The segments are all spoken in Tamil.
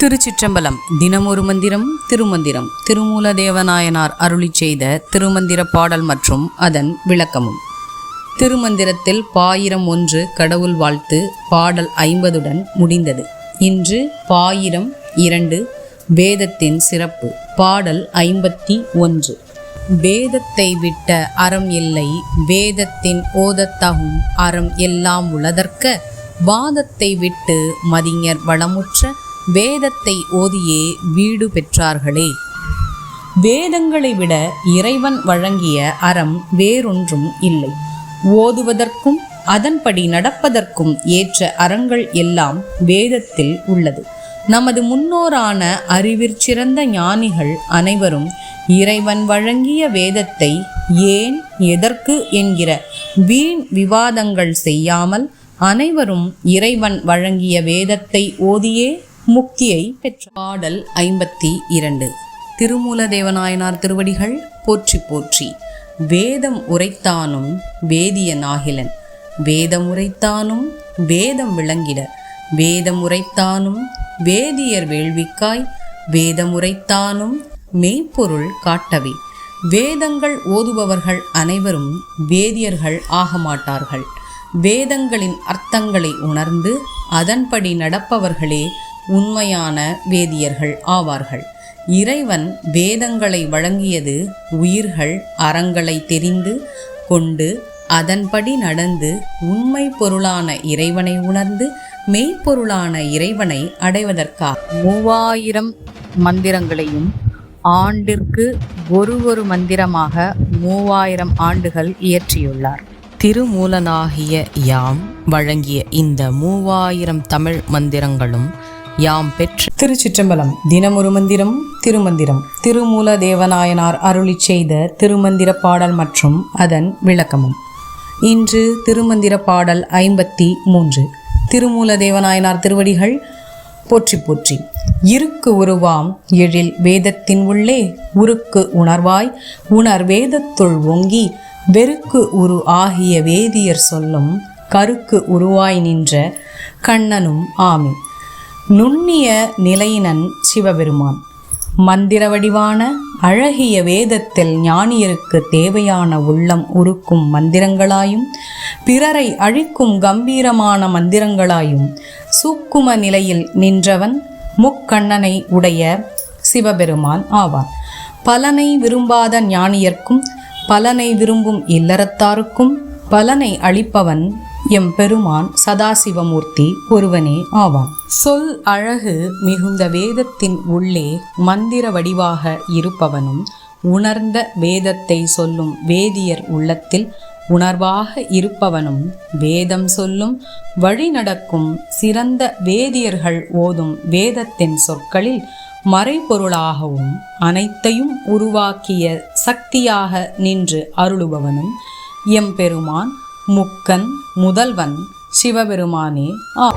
திருச்சிற்றம்பலம். தினமொரு மந்திரம் திருமந்திரம். திருமூல தேவநாயனார் அருளிச் செய்த திருமந்திர பாடல் மற்றும் அதன் விளக்கமும். திருமந்திரத்தில் பாயிரம் ஒன்று கடவுள் வாழ்த்து பாடல் ஐம்பதுடன் முடிந்தது. இன்று பாயிரம் இரண்டு வேதத்தின் சிறப்பு பாடல் ஐம்பத்தி ஒன்று. வேதத்தை விட்ட அறம் இல்லை வேதத்தின் ஓதத்தகும் அறம் எல்லாம் உளதற்க வாதத்தை விட்டு மதிஞர் வளமுற்ற வேதத்தை ஓதியே வீடு பெற்றார்களே. வேதங்களை விட இறைவன் வழங்கிய அறம் வேறொன்றும் இல்லை. ஓதுவதற்கும் அதன்படி நடப்பதற்கும் ஏற்ற அறங்கள் எல்லாம் வேதத்தில் உள்ளது. நமது முன்னோரான அறிவிற்சிறந்த ஞானிகள் அனைவரும் இறைவன் வழங்கிய வேதத்தை ஏன் எதற்கு என்கிற வீண் விவாதங்கள் செய்யாமல் அனைவரும் இறைவன் வழங்கிய வேதத்தை ஓதியே முக்தியை பெற்ற பாடல் ஐம்பத்தி இரண்டு. திருமூல தேவநாயனார் திருவடிகள் போற்றி போற்றி. வேதம் உரைத்தானும் வேதியனாகிலன் வேதம் உரைத்தானும் வேதம் விளங்கிட. வேதம் உரைத்தானும் வேதியர் வேள்விக்காய். வேதம் உரைத்தானும் மெய்ப்பொருள் காட்டவே. வேதங்கள் ஓதுபவர்கள் அனைவரும் வேதியர்கள் ஆக மாட்டார்கள். வேதங்களின் அர்த்தங்களை உணர்ந்து அதன்படி நடப்பவர்களே உண்மையான வேதியர்கள் ஆவார்கள். இறைவன் வேதங்களை வழங்கியது உயிர்கள் அறங்களை தெரிந்து கொண்டு அதன்படி நடந்து உண்மை பொருளான இறைவனை உணர்ந்து மெய்ப்பொருளான இறைவனை அடைவதற்காக மூவாயிரம் மந்திரங்களையும் ஆண்டிற்கு ஒரு ஒரு மந்திரமாக மூவாயிரம் ஆண்டுகள் இயற்றியுள்ளார். திருமூலனாகிய யாம் வழங்கிய இந்த மூவாயிரம் தமிழ் மந்திரங்களும் யாம் பெற்ற திருச்சிற்றம்பலம். தினமொரு மந்திரம் திருமந்திரம். திருமூல தேவநாயனார் அருளிச் செய்த திருமந்திர பாடல் மற்றும் அதன் விளக்கமும். இன்று திருமந்திர பாடல் ஐம்பத்தி மூன்று. திருமூல தேவநாயனார் திருவடிகள் போற்றி போற்றி. இருக்கு உருவாம் எழில் வேதத்தின் உள்ளே உருக்கு உணர்வாய் உணர் வேதத்துள் ஒங்கி வெறுக்கு உரு ஆகிய வேதியர் சொல்லும் கருக்கு உருவாய் நின்ற கண்ணனும் ஆமி. நுண்ணிய நிலையினன் சிவபெருமான். மந்திர வடிவான அழகிய வேதத்தில் ஞானியருக்கு தேவையான உள்ளம் உருக்கும் மந்திரங்களாயும் பிறரை அழிக்கும் கம்பீரமான மந்திரங்களாயும் சூக்கும நிலையில் நின்றவன் முக்கண்ணனை உடைய சிவபெருமான் ஆவான் பலனை விரும்பாத ஞானியர்க்கும் பலனை விரும்பும் இல்லறத்தாருக்கும் பலனை அளிப்பவன் எம் பெருமான் சதாசிவமூர்த்தி ஒருவனே ஆவான். சொல் அழகு மிகுந்த வேதத்தின் உள்ளே மந்திர வடிவாக இருப்பவனும் உணர்ந்த வேதத்தை சொல்லும் வேதியர் உள்ளத்தில் உணர்வாக இருப்பவனும் வேதம் சொல்லும் வழி நடக்கும் சிறந்த வேதியர்கள் ஓதும் வேதத்தின் சொற்களில் மறைபொருளாகவும் அனைத்தையும் உருவாக்கிய சக்தியாக நின்று அருளுபவனும் எம்பெருமான் முக்கன் முதல்வன் சிவபெருமானே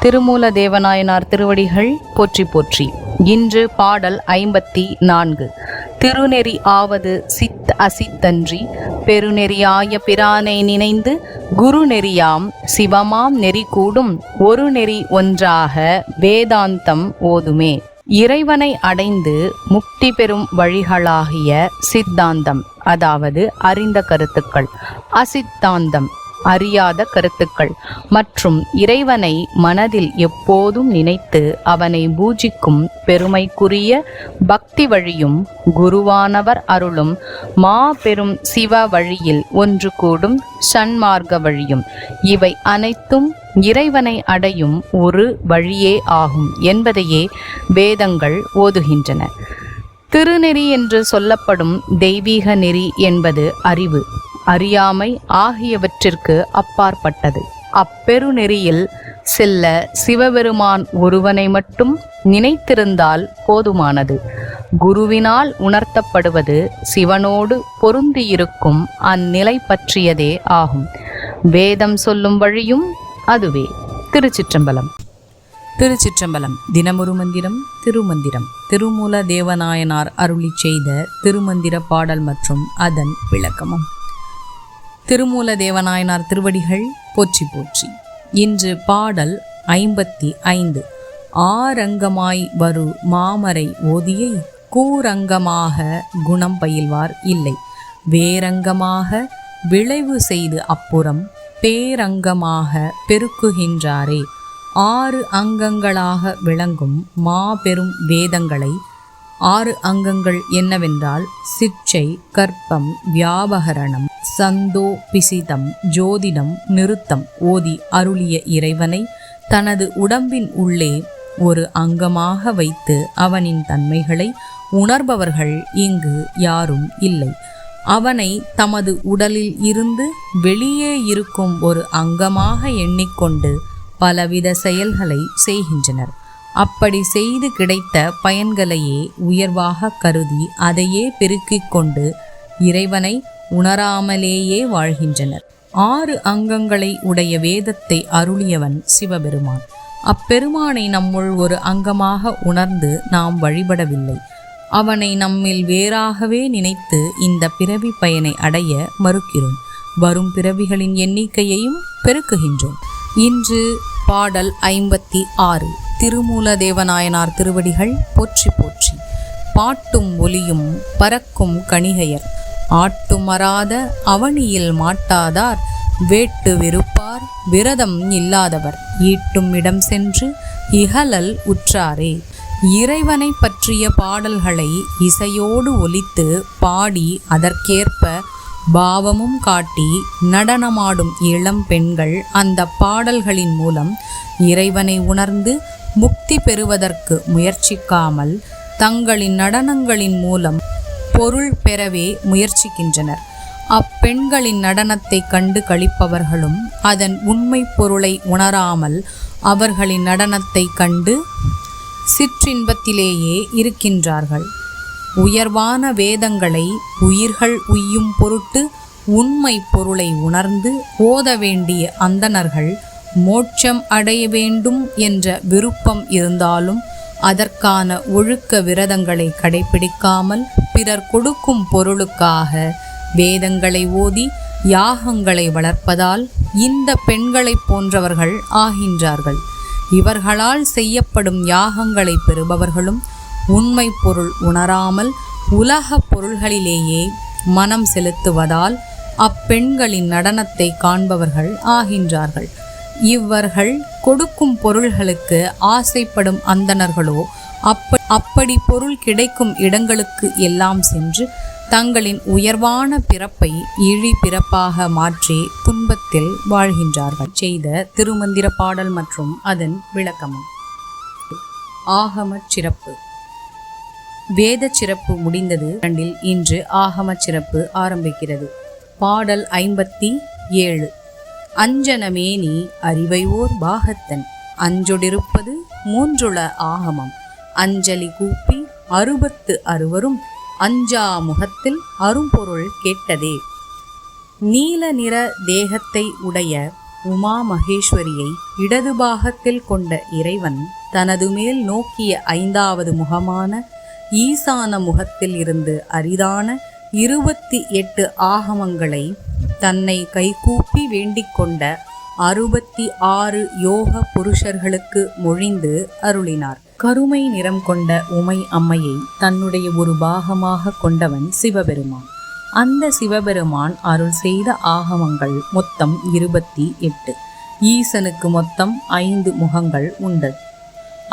திருமூல தேவநாயனார் திருவடிகள் போற்றி போற்றி. இன்று பாடல் ஐம்பத்தி நான்கு. திருநெறி ஆவது சித் அசித்தன்றி பெருநெறியாய பிரானை நினைந்து குருநெறியாம் சிவமாம் நெறி கூடும் ஒரு நெறி ஒன்றாக வேதாந்தம் ஓதுமே. இறைவனை அடைந்து முக்தி பெறும் வழிகளாகிய சித்தாந்தம் அதாவது அறிந்த கருத்துக்கள் அசித்தாந்தம். அறியாத கருத்துக்கள். மற்றும் இறைவனை மனதில் எப்போதும் நினைத்து அவனை பூஜிக்கும் பெருமைக்குரிய பக்தி வழியும் குருவானவர் அருளும் மாபெரும் சிவ வழியில் ஒன்று கூடும் சன்மார்க்க வழியும். இவை அனைத்தும் இறைவனை அடையும் ஒரு வழியே ஆகும் என்பதையே வேதங்கள் ஓதுகின்றன. திருநெறி என்று சொல்லப்படும் தெய்வீக நெறி என்பது அறிவு. அறியாமை ஆகியவற்றிற்கு அப்பாற்பட்டது. அப்பெருநெறியில் செல்ல சிவபெருமான் ஒருவனை மட்டும் நினைத்திருந்தால் போதுமானது. குருவினால் உணர்த்தப்படுவது சிவனோடு பொருந்தியிருக்கும் அந்நிலை பற்றியதே ஆகும். வேதம் சொல்லும் வழியும் அதுவே. திருச்சிற்றம்பலம். திருச்சிற்றம்பலம். தினமொரு மந்திரம் திருமந்திரம். திருமூல தேவநாயனார் அருளி செய்த திருமந்திர பாடல் மற்றும் அதன் விளக்கமும். திருமூல தேவநாயனார் திருவடிகள் போற்றி போற்றி. இன்று பாடல் ஐம்பத்தி ஐந்து. ஆரங்கமாய் வரு மாமரை ஓதியை கூரங்கமாக குணம் பயில்வார் இல்லை. வேரங்கமாக விளைவு செய்து அப்புறம் பேரங்கமாக பெருக்குகின்றாரே. ஆறு அங்கங்களாக விளங்கும் மாபெரும் வேதங்களை ஆறு அங்கங்கள் என்னவென்றால் சிச்சை கற்பம் வியாபகரணம் சந்தோ பிசிதம் ஜோதிடம் நிறுத்தம் ஓதி அருளிய இறைவனை தனது உடம்பின் உள்ளே ஒரு அங்கமாக வைத்து அவனின் தன்மைகளை உணர்பவர்கள் இங்கு யாரும் இல்லை. அவனை தமது உடலில் இருந்து வெளியே இருக்கும் ஒரு அங்கமாக எண்ணிக்கொண்டு பலவித செயல்களை செய்கின்றனர். அப்படி செய்து கிடைத்த பயன்களையே உயர்வாக கருதி அதையே பெருக்கிக் கொண்டு இறைவனை உணராமலேயே வாழ்கின்றனர். ஆறு அங்கங்களை உடைய வேதத்தை அருளியவன் சிவபெருமான். அப்பெருமானை நம்முள் ஒரு அங்கமாக உணர்ந்து நாம் வழிபடவில்லை. அவனை நம்மில் வேறாகவே நினைத்து இந்த பிறவி பயனை அடைய மறுக்கிறோம். வரும் பிறவிகளின் எண்ணிக்கையையும் பெருக்குகின்றோம். இன்று பாடல் ஐம்பத்தி ஆறு. திருமூல தேவநாயனார் திருவடிகள் போற்றி போற்றி. பாட்டும் ஒலியும் பறக்கும் கணிகையர். ஆட்டுமராத அவனியில் மாட்டாதார். வேட்டு விருப்பார் விரதம் இல்லாதவர். ஈட்டும் இடம் சென்று இகலல் உற்றாரே. இறைவனை பற்றிய பாடல்களை இசையோடு ஒலித்து பாடி அதற்கேற்ப பாவமும் காட்டி நடனமாடும் இளம் பெண்கள் அந்த பாடல்களின் மூலம் இறைவனை உணர்ந்து முக்தி பெறுவதற்கு முயற்சிக்காமல் தங்களின் நடனங்களின் மூலம் பொருள் பெறவே முயற்சிக்கின்றனர். அப்பெண்களின் நடனத்தை கண்டு கழிப்பவர்களும் அதன் உண்மை பொருளை உணராமல் அவர்களின் நடனத்தை கண்டு சிற்றின்பத்திலேயே இருக்கின்றார்கள். உயர்வான வேதங்களை உயிர்கள் உய்யும் பொருட்டு உண்மை பொருளை உணர்ந்து ஓத வேண்டிய அந்தணர்கள் மோட்சம் அடைய வேண்டும் என்ற விருப்பம் இருந்தாலும் அதற்கான ஒழுக்க விரதங்களை கடைபிடிக்காமல் பிறர் கொடுக்கும் பொருளுக்காக வேதங்களை ஓதி யாகங்களை வளர்ப்பதால் இந்த பெண்களைப் போன்றவர்கள் ஆகின்றார்கள். இவர்களால் செய்யப்படும் யாகங்களை பெறுபவர்களும் உண்மை பொருள் உணராமல் உலக பொருள்களிலேயே மனம் செலுத்துவதால் அப்பெண்களின் நடனத்தை காண்பவர்கள் ஆகின்றார்கள். இவர்கள் கொடுக்கும் பொருள்களுக்கு ஆசைப்படும் அந்தணர்களோ அப்ப அப்படி பொருள் கிடைக்கும் இடங்களுக்கு எல்லாம் சென்று தங்களின் உயர்வான பிறப்பை இழி பிறப்பாக மாற்றி துன்பத்தில் வாழ்கின்றார்கள். செய்த திருமந்திர பாடல் மற்றும் அதன் விளக்கமும். ஆகமச் சிறப்பு. வேத சிறப்பு முடிந்தது. இரண்டில் இன்று ஆகமச் சிறப்பு ஆரம்பிக்கிறது. பாடல் ஐம்பத்தி ஏழு. அஞ்சனமேனி அறிவையோர் பாகத்தன். அஞ்சொடிருப்பது மூன்றுள ஆகமம். அஞ்சலி கூப்பி அறுபத்து அறுவரும் அஞ்சா முகத்தில் அரும்பொருள் கேட்டதே. நீல நிற தேகத்தை உடைய உமா மகேஸ்வரியை இடது பாகத்தில் கொண்ட இறைவன் தனது மேல் நோக்கிய ஐந்தாவது முகமான ஈசான முகத்தில் இருந்து அரிதான இருபத்தி எட்டு ஆகமங்களை தன்னை கைகூப்பி வேண்டிக் கொண்ட அறுபத்தி ஆறு யோக புருஷர்களுக்கு மொழிந்து அருளினார். கருமை நிறம் கொண்ட உமை அம்மையை தன்னுடைய ஒரு பாகமாக கொண்டவன் சிவபெருமான். அந்த சிவபெருமான் அருள் செய்த ஆகமங்கள் மொத்தம் இருபத்தி எட்டு ஈசனுக்கு மொத்தம் ஐந்து முகங்கள் உண்டு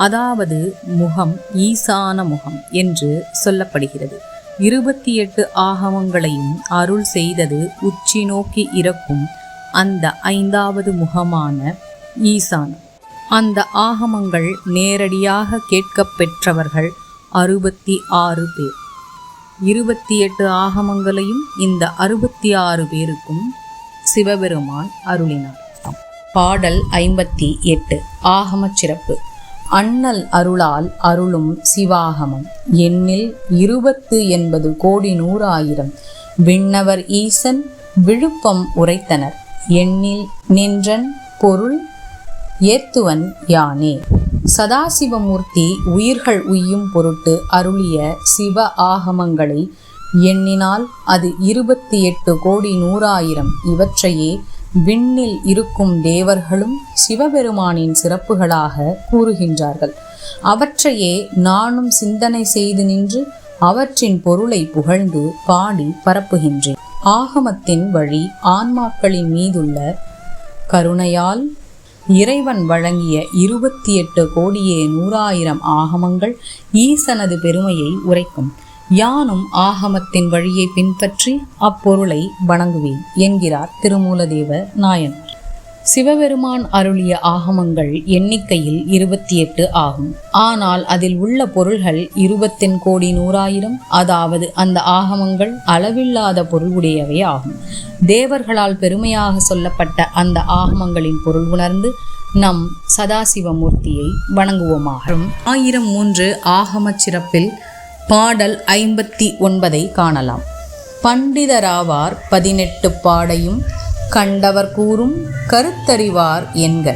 அதாவது முகம் ஈசான முகம் என்று சொல்லப்படுகிறது. இருபத்தி எட்டு ஆகமங்களையும் அருள் செய்தது உச்சி நோக்கி இறக்கும் அந்த ஐந்தாவது முகமான ஈசான். அந்த ஆகமங்கள் நேரடியாக கேட்கப் பெற்றவர்கள் அறுபத்தி ஆறு பேர். இருபத்தி எட்டு ஆகமங்களையும் இந்த அறுபத்தி ஆறு பேருக்கும் சிவபெருமான் அருளினார். பாடல் ஐம்பத்தி எட்டு ஆகமச் சிறப்பு. அண்ணல் அருளால் அருளும் சிவாகமம். எண்ணில் இருபத்து எண்பது கோடி நூறாயிரம். விண்ணவர் ஈசன் விழுப்பம் உரைத்தனர். எண்ணில் நின்றன் பொருள் ஏத்துவன் யானே. சதாசிவமூர்த்தி உயிர்கள் உய்யும் பொருட்டு அருளிய சிவ ஆகமங்களை எண்ணினால் அது இருபத்தி எட்டு கோடி நூறாயிரம். இவற்றையே விண்ணில் இருக்கும் தேவர்களும் சிவபெருமானின் சிறப்புகளாக கூறுகின்றார்கள். அவற்றையே நானும் சிந்தனை செய்து நின்று அவற்றின் பொருளை புகழ்ந்து பாடி பரப்புகின்றேன். ஆகமத்தின் வழி ஆன்மாக்களின் மீதுள்ள கருணையால் இறைவன் வழங்கிய இருபத்தி எட்டு கோடியே நூறாயிரம் ஆகமங்கள் ஈசனது பெருமையை உரைக்கும். யானும் ஆகமத்தின் வழியை பின்பற்றி அப்பொருளை வணங்குவேன் என்கிறார் திருமூலதேவ நாயனார் சிவபெருமான் அருளிய ஆகமங்கள் எண்ணிக்கையில் இருபத்தி எட்டு ஆகும். ஆனால் அதில் உள்ள பொருள்கள் இருபத்தென் கோடி நூறாயிரம் அதாவது அந்த ஆகமங்கள் அளவில்லாத பொருளுடையவை ஆகும். தேவர்களால் பெருமையாக சொல்லப்பட்ட அந்த ஆகமங்களின் பொருள் உணர்ந்து நம் சதாசிவமூர்த்தியை வணங்குவோமாக. ஆயிரம் மூன்று ஆகமச் சிறப்பில் பாடல் ஐம்பத்தி ஒன்பதை காணலாம். பண்டிதராவார் பதினெட்டு பாடையும் கண்டவர் கூறும் கருத்தறிவார் என்க.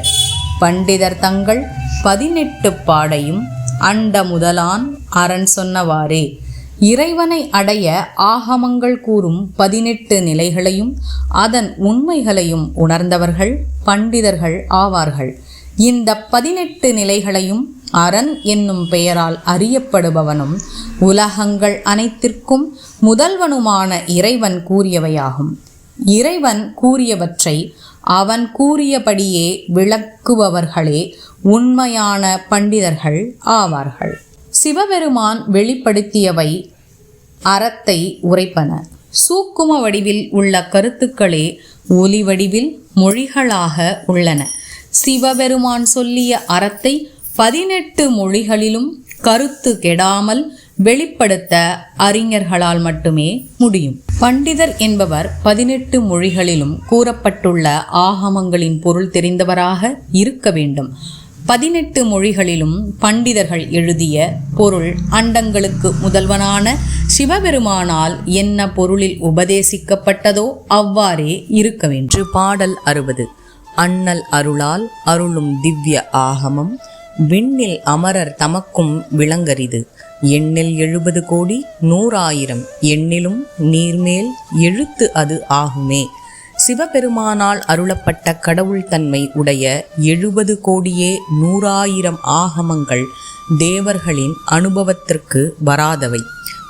பண்டிதர் தங்கள் பதினெட்டு பாடையும் அண்ட முதலான் அரண் சொன்னவாறே. இறைவனை அடைய ஆகமங்கள் கூறும் பதினெட்டு நிலைகளையும் அதன் உண்மைகளையும் உணர்ந்தவர்கள் பண்டிதர்கள் ஆவார்கள். இந்த பதினெட்டு நிலைகளையும் அரண் என்னும் பெயரால் அறியப்படுபவனும் உலகங்கள் அனைத்திற்கும் முதல்வனுமான இறைவன் கூறியவையாகும். இறைவன் கூறியவற்றை அவன் கூறியபடியே விளக்குபவர்களே உண்மையான பண்டிதர்கள் ஆவார்கள். சிவபெருமான் வெளிப்படுத்தியவை அறத்தை உரைப்பன. சூக்கும வடிவில் உள்ள கருத்துக்களே ஒலி வடிவில் மொழிகளாக உள்ளன. சிவபெருமான் சொல்லிய அறத்தை பதினெட்டு மொழிகளிலும் கருத்து கெடாமல் வெளிப்படுத்த அறிஞர்களால் மட்டுமே முடியும். பண்டிதர் என்பவர் பதினெட்டு மொழிகளிலும் கூறப்பட்டுள்ள ஆகமங்களின் பொருள் தெரிந்தவராக இருக்க வேண்டும். பதினெட்டு மொழிகளிலும் பண்டிதர்கள் எழுதிய பொருள் அண்டங்களுக்கு முதல்வனான சிவபெருமானால் என்ன பொருளில் உபதேசிக்கப்பட்டதோ அவ்வாறே இருக்க வேண்டும். பாடல் அறுபது. அண்ணல் அருளால் அருளும் திவ்ய ஆகமம் விண்ணில் அமரர் தமக்கும் விளங்கரிது. எண்ணில் எழுபது கோடி நூறாயிரம். எண்ணிலும் நீர்மேல் எழுத்து அது ஆகுமே. சிவபெருமானால் அருளப்பட்ட கடவுள் தன்மை உடைய எழுபது கோடியே நூறாயிரம் ஆகமங்கள் தேவர்களின் அனுபவத்திற்கு வராதவை.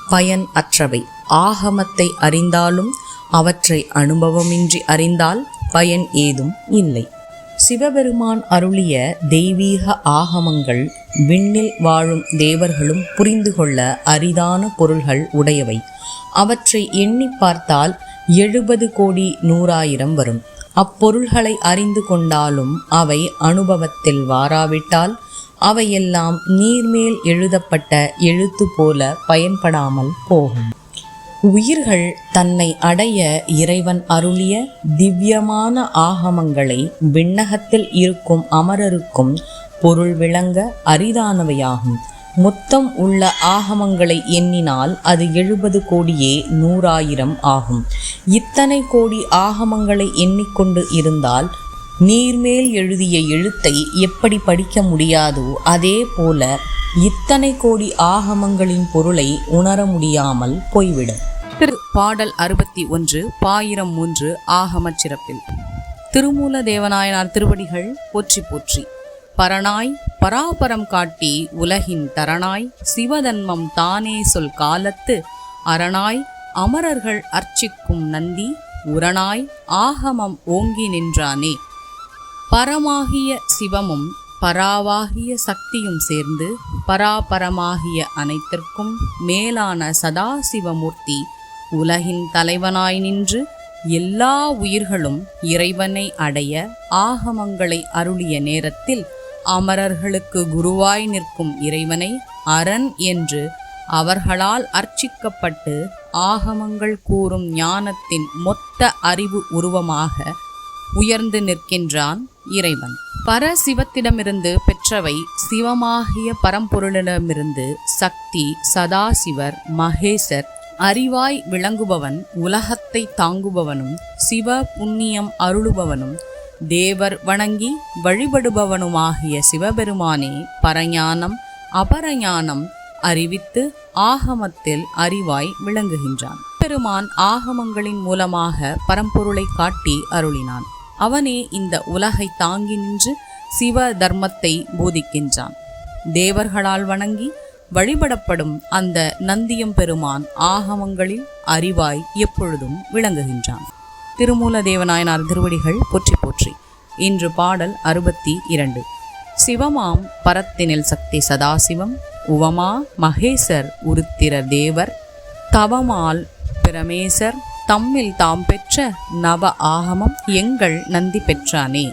பயன் அற்றவை. ஆகமத்தை அறிந்தாலும் அவற்றை அனுபவமின்றி அறிந்தால் பயன் ஏதும் இல்லை. சிவபெருமான் அருளிய தெய்வீக ஆகமங்கள் விண்ணில் வாழும் தேவர்களும் புரிந்து கொள்ள அரிதான பொருள்கள் உடையவை. அவற்றை எண்ணி பார்த்தால் எழுபது கோடி நூறாயிரம் வரும். அப்பொருள்களை அறிந்து கொண்டாலும் அவை அனுபவத்தில் வாராவிட்டால் அவையெல்லாம் நீர்மேல் எழுதப்பட்ட எழுத்து போல பயன்படாமல் போகும். உயிர்கள் தன்னை அடைய இறைவன் அருளிய திவ்யமான ஆகமங்களை விண்ணகத்தில் இருக்கும் அமரருக்கும் பொருள் விளங்க அரிதானவையாகும். மொத்தம் உள்ள ஆகமங்களை எண்ணினால் அது எழுபது கோடியே நூறாயிரம் ஆகும். இத்தனை கோடி ஆகமங்களை எண்ணிக்கொண்டு இருந்தால் நீர்மேல் எழுதிய எழுத்தை எப்படி படிக்க முடியாதோ அதே போல இத்தனை கோடி ஆகமங்களின் பொருளை உணர முடியாமல் போய்விடும். திரு பாடல் அறுபத்தி ஒன்று பாயிரம் மூன்று ஆகமச் சிறப்பில். திருமூல தேவநாயனார் திருவடிகள் போற்றி போற்றி. பரனாய் பராபரம் காட்டி உலகின் தரணாய் சிவதன்மம் தானே சொல் காலத்து அரணாய் அமரர்கள் அர்ச்சிக்கும் நந்தி உரணாய் ஆகமம் ஓங்கி நின்றானே. பரமாகிய சிவமும் பராவாகிய சக்தியும் சேர்ந்து பராபரமாகிய அனைத்திற்கும் மேலான சதாசிவமூர்த்தி உலகின் தலைவனாய் நின்று எல்லா உயிர்களும் இறைவனை அடைய ஆகமங்களை அருளிய நேரத்தில் அமரர்களுக்கு குருவாய் நிற்கும் இறைவனை அரண் என்று அவர்களால் அர்ச்சிக்கப்பட்டு ஆகமங்கள் கூறும் ஞானத்தின் மொத்த அறிவு உருவமாக உயர்ந்து நிற்கின்றான் இறைவன். பரசிவத்திடமிருந்து பெற்றவை சிவமாகிய பரம்பொருளிடமிருந்து சக்தி சதாசிவர் மகேசர் அறிவாய் விளங்குபவன் உலகத்தை தாங்குபவனும் சிவ புண்ணியம் அருளுபவனும் தேவர் வணங்கி வழிபடுபவனுமாகிய சிவபெருமானே பரஞானம் அபரஞானம் அறிவித்து ஆகமத்தில் அறிவாய் விளங்குகின்றான். பெருமான் ஆகமங்களின் மூலமாக பரம்பொருளை காட்டி அருளினான். அவனே இந்த உலகை தாங்கி நின்று சிவ தர்மத்தை போதிக்கின்றான். தேவர்களால் வணங்கி வழிபடப்படும் அந்த நந்தியம் பெருமான் ஆகமங்களில் அறிவாய் எப்பொழுதும் விளங்குகின்றான். திருமூல தேவநாயனார் திருவடிகள் போற்றி போற்றி. இன்று பாடல் அறுபத்தி இரண்டு. சிவமாம் பரத்தினில் சக்தி சதாசிவம் உவமா மகேசர் உருத்திர தேவர் தவமால் பிரமேசர் தம்மில் தாம் பெற்ற நவ ஆகமம் எங்கள் நந்தி பெற்றானே.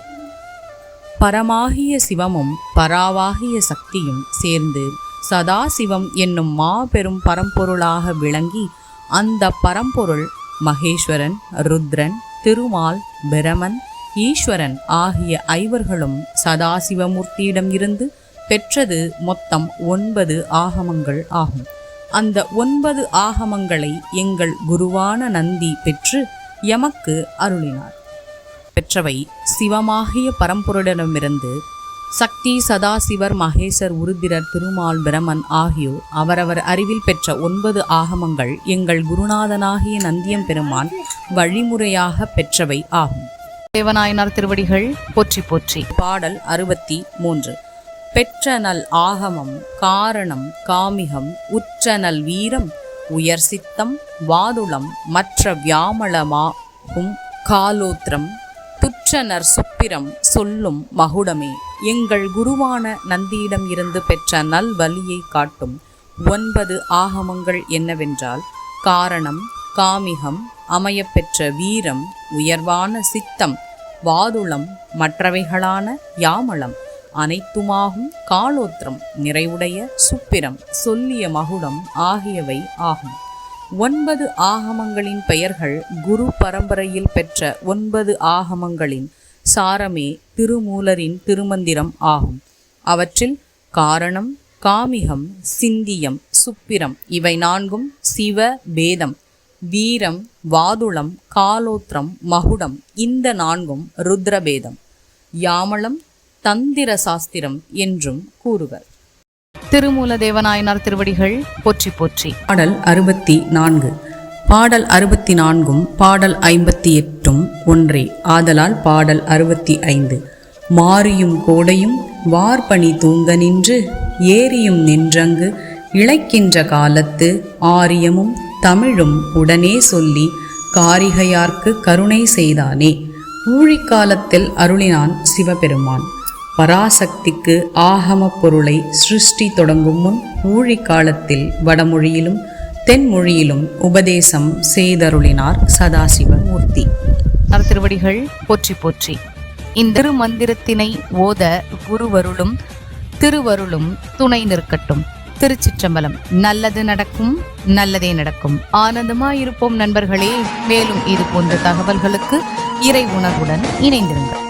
பரமாகிய சிவமும் பராவாகிய சக்தியும் சேர்ந்து சதாசிவம் என்னும் மாபெரும் பரம்பொருளாக விளங்கி அந்த பரம்பொருள் மகேஸ்வரன் ருத்ரன் திருமால் பிரமன் ஈஸ்வரன் ஆகிய ஐவர்களும் சதாசிவமூர்த்தியிடம் இருந்து பெற்றது மொத்தம் ஒன்பது ஆகமங்கள் ஆகும். அந்த ஒன்பது ஆகமங்களை எங்கள் குருவான நந்தி பெற்று எமக்கு அருளினார். பெற்றவை சிவமாகிய பரம்பொருளிடமிருந்து சக்தி சதாசிவர் மகேசர் உருதிரர் திருமால் பிரமன் ஆகியோர் அவரவர் அறிவில் பெற்ற ஒன்பது ஆகமங்கள் எங்கள் குருநாதனாகிய நந்தியம் பெருமான் வழிமுறையாக பெற்றவை ஆகும். தேவநாயனார் திருவடிகள் போற்றி போற்றி. பாடல் அறுபத்தி மூன்று. பெற்ற நல் ஆகமம் காரணம் காமிகம் உற்ற நல் வீரம் உயர் சித்தம் வாதுளம் மற்ற வியாமளமாகும் காலோத்திரம் பெற்றனர் சுப்பிரம் சொல்லும் மகுடமே எங்கள் குருவான நந்தியிடம் இருந்து பெற்ற நல் வலியை காட்டும் ஒன்பது ஆகமங்கள் என்னவென்றால் காரணம் காமிகம் அமையப்பெற்ற வீரம் உயர்வான சித்தம் வாதுளம் மற்றவைகளான யாமளம் அனைத்துமாகும் காலோத்திரம் நிறைவுடைய சுப்பிரம் சொல்லிய மகுடம் ஆகியவை ஆகும். ஒன்பது ஆகமங்களின் பெயர்கள் குரு பரம்பரையில் பெற்ற ஒன்பது ஆகமங்களின் சாரமே திருமூலரின் திருமந்திரம் ஆகும். அவற்றில் காரணம் காமிகம் சிந்தியம் சுப்பிரம் இவை நான்கும் சிவ பேதம் வீரம் வாதுளம் காலோத்திரம் மகுடம் இந்த நான்கும் ருத்ரபேதம். யாமளம் தந்திர சாஸ்திரம் என்றும் கூறுவர். திருமூல தேவநாயனார் திருவடிகள் போற்றி போற்றி. பாடல் அறுபத்தி நான்கு. பாடல் அறுபத்தி நான்கும் பாடல் ஐம்பத்தி எட்டும் ஒன்றே. ஆதலால் பாடல் அறுபத்தி ஐந்து. மாரியும் கோடையும் வார்பணி தூங்க நின்று ஏரியும் நின்றங்கு இழைக்கின்ற காலத்து ஆரியமும் தமிழும் உடனே சொல்லி காரிகையார்க்கு கருணை செய்தானே. ஊழிக்காலத்தில் அருளினான் சிவபெருமான். பராசக்திக்கு ஆகமப் பொருளை சிருஷ்டி தொடங்கும் முன் ஊழிக்காலத்தில் வடமொழியிலும் தென்மொழியிலும் உபதேசம் செய்தருளினார் சதாசிவமூர்த்தி. திருவடிகள் போற்றி போற்றி. இந்த திருமந்திரத்தினை ஓத குருவருளும் திருவருளும் துணை நிற்கட்டும். திருச்சிற்றம்பலம் நல்லது நடக்கும் நல்லதே நடக்கும். ஆனந்தமாயிருப்போம் நண்பர்களே. மேலும் இது போன்ற தகவல்களுக்கு இறை உணர்வுடன் இணைந்திருங்கள்.